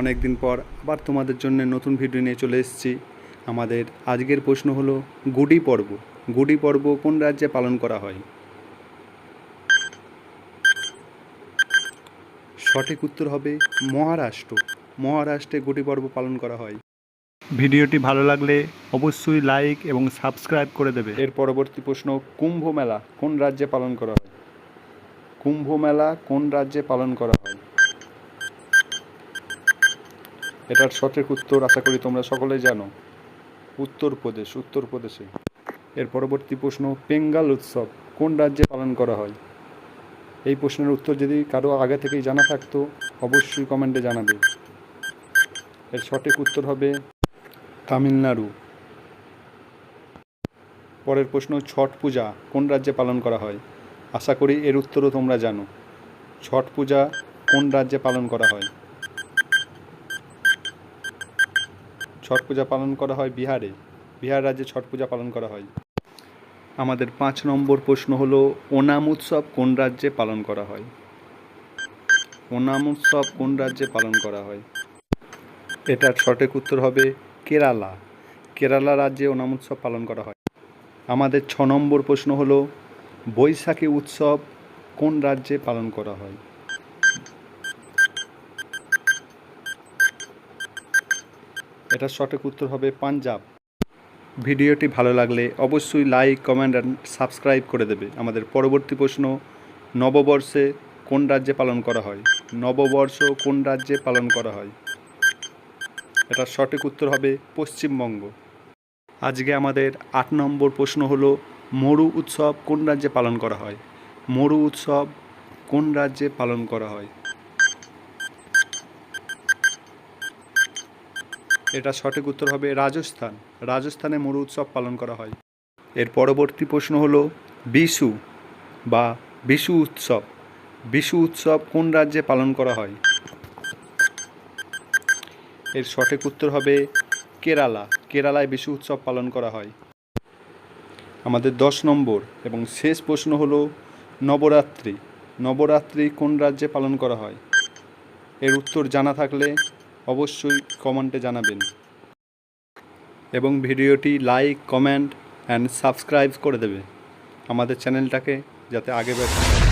অনেক দিন পর আবার তোমাদের জন্য নতুন ভিডিও নিয়ে চলে এসেছি। আমাদের আজকের প্রশ্ন হলো গুডি পর্ব। গুডি পর্ব কোন রাজ্যে পালন করা হয়? সঠিক উত্তর হবে মহারাষ্ট্র। মহারাষ্ট্রে গুডি পর্ব পালন করা হয়। ভিডিওটি ভালো লাগলে অবশ্যই লাইক এবং সাবস্ক্রাইব করে দেবে। এর পরবর্তী প্রশ্ন কুম্ভ মেলা কোন রাজ্যে পালন করা হয়? কুম্ভ মেলা কোন রাজ্যে পালন করা হয়? এটার সঠিক উত্তর আশা করি তোমরা সকলেই জানো। উত্তরপ্রদেশ উত্তরপ্রদেশে এর পরবর্তী প্রশ্ন, পেঙ্গাল উৎসব কোন রাজ্যে পালন করা হয়? এই প্রশ্নের উত্তর যদি কারও আগে থেকেই জানা থাকতো, অবশ্যই কমেন্টে জানাবে। এর সঠিক উত্তর হবে তামিলনাড়ু। পরের প্রশ্ন, ছট পূজা কোন রাজ্যে পালন করা হয়? আশা করি এর উত্তরও তোমরা জানো। ছট পূজা কোন রাজ্যে পালন করা হয়? ছট পূজা পালন করা হয় বিহারে। বিহার রাজ্যে ছট পূজা পালন করা হয়। আমাদের পাঁচ নম্বর প্রশ্ন হলো, ওনাম উৎসব কোন রাজ্যে পালন করা হয়? ওনাম উৎসব কোন রাজ্যে পালন করা হয়? এটার সঠিক উত্তর হবে কেরালা। কেরালা রাজ্যে ওনাম উৎসব পালন করা হয়। আমাদের ছ নম্বর প্রশ্ন হলো, বৈশাখী উৎসব কোন রাজ্যে পালন করা হয়? এটার সঠিক উত্তর হবে পাঞ্জাব। ভিডিওটি ভালো লাগলে অবশ্যই লাইক কমেন্ট অ্যান্ড সাবস্ক্রাইব করে দেবে। আমাদের পরবর্তী প্রশ্ন, নববর্ষে কোন রাজ্যে পালন করা হয়? নববর্ষ কোন রাজ্যে পালন করা হয়? এটার সঠিক উত্তর হবে পশ্চিমবঙ্গ। আজকে আমাদের আট নম্বর প্রশ্ন হলো, মরু উৎসব কোন রাজ্যে পালন করা হয়? মরু উৎসব কোন রাজ্যে পালন করা হয়? এটা সঠিক উত্তর হবে রাজস্থান। রাজস্থানে মরু উৎসব পালন করা হয়। এর পরবর্তী প্রশ্ন হলো, বিশু বা বিশু উৎসব। বিশু উৎসব কোন রাজ্যে পালন করা হয়? এর সঠিক উত্তর হবে কেরালা। কেরালায় বিশু উৎসব পালন করা হয়। আমাদের দশ নম্বর এবং শেষ প্রশ্ন হলো, নবরাত্রি। নবরাত্রি কোন রাজ্যে পালন করা হয়? এর উত্তর জানা থাকলে অবশ্যই কমেন্টে জানাবেন। এবং ভিডিওটি লাইক, কমেন্ট অ্যান্ড সাবস্ক্রাইব করে দেবে। আমাদের চ্যানেলটাকে যাতে আগে বাড়তে